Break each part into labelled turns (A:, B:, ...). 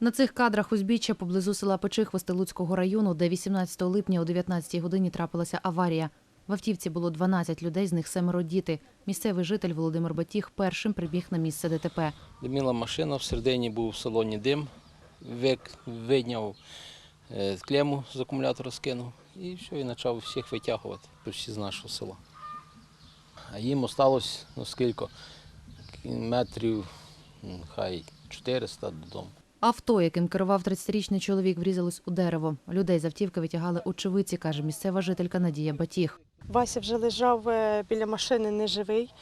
A: На цих кадрах узбіччя поблизу села Печихвости Луцького району, де 18 липня о 19 годині трапилася аварія. В автівці було 12 людей, з них семеро діти. Місцевий житель Володимир Батіг першим прибіг на місце ДТП.
B: Диміла машина, всередині був в салоні дим, вик, вийняв е, клему з акумулятора, скинув і все, і почав всіх витягувати почти з нашого села. А їм осталось, ну скільки, метрів, хай 400 додому.
A: Авто, яким керував 30-річний чоловік, врізалось у дерево. Людей з автівки витягали очевидці, каже місцева жителька Надія Батіг.
C: Вася вже лежав е, біля машини неживий.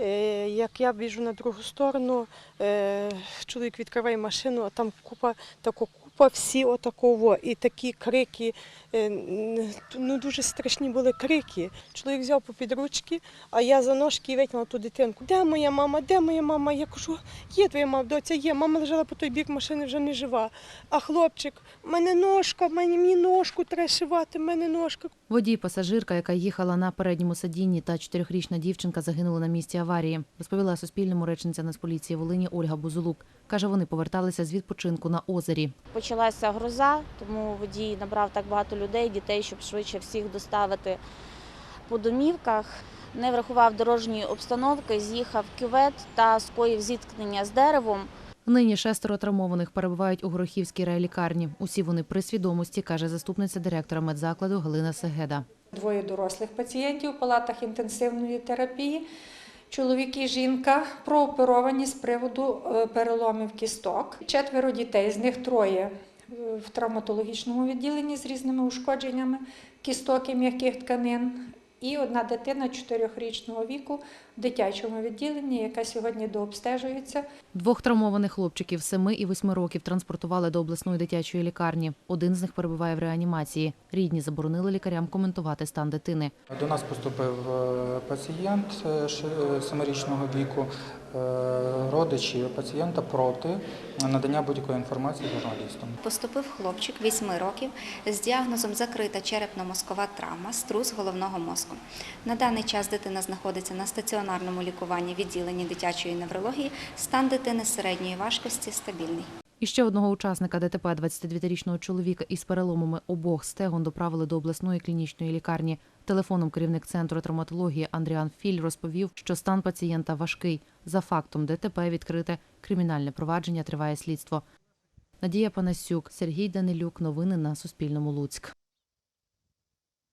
C: Е, Як я біжу на другу сторону, е, чоловік відкриває машину, а там купа тако купа всі отаково. І такі крики, е, ну дуже страшні були крики. Чоловік взяв по підручки, а я за ножки і витягнула ту дитинку. Де моя мама? Де моя мама? Я кажу, є твоя мама, доця є. Мама лежала по той бік машини, вже не жива. А хлопчик, мене ножка, в мене мені ножку треба шивати, мене ножка.
A: Водій, пасажирка, яка їхала на передньому сидінні, та чотирьохрічна дівчинка загинули на місці аварії. Розповіла Суспільному речниця Нацполіції Волині Ольга Бузулук. Каже, вони поверталися з відпочинку на озері.
D: Почалася гроза, тому водій набрав так багато людей, дітей, щоб швидше всіх доставити по домівках. Не врахував дорожньої обстановки, з'їхав кювет та скоїв зіткнення з деревом.
A: Нині шестеро травмованих перебувають у Горохівській райлікарні. Усі вони при свідомості, каже заступниця директора медзакладу Галина Сегеда.
E: Двоє дорослих пацієнтів у палатах інтенсивної терапії. Чоловік і жінка прооперовані з приводу е, переломів кісток. Четверо дітей, з них троє е, в травматологічному відділенні з різними ушкодженнями кісток і м'яких тканин. І одна дитина 4-річного віку в дитячому відділенні, яка сьогодні дообстежується.
A: Двох травмованих хлопчиків 7 і 8 років транспортували до обласної дитячої лікарні. Один з них перебуває в реанімації. Рідні заборонили лікарям коментувати стан дитини.
F: До нас поступив е, пацієнт е, ш- е, віку. Е, Родичі пацієнта проти надання будь-якої інформації журналістам.
G: Поступив хлопчик 8 років з діагнозом закрита черепно-мозкова травма, струс головного мозку. На даний час дитина знаходиться на стаціонарному лікуванні відділенні дитячої неврології. Стан дитини середньої важкості стабільний.
A: І ще одного учасника ДТП 22-річного чоловіка із переломами обох стегон доправили до обласної клінічної лікарні. Телефоном керівник центру травматології Андріан Філь розповів, що стан пацієнта важкий. За фактом ДТП відкрите кримінальне провадження. Триває слідство. Надія Панасюк, Сергій Данилюк. Новини на Суспільному. Луцьк.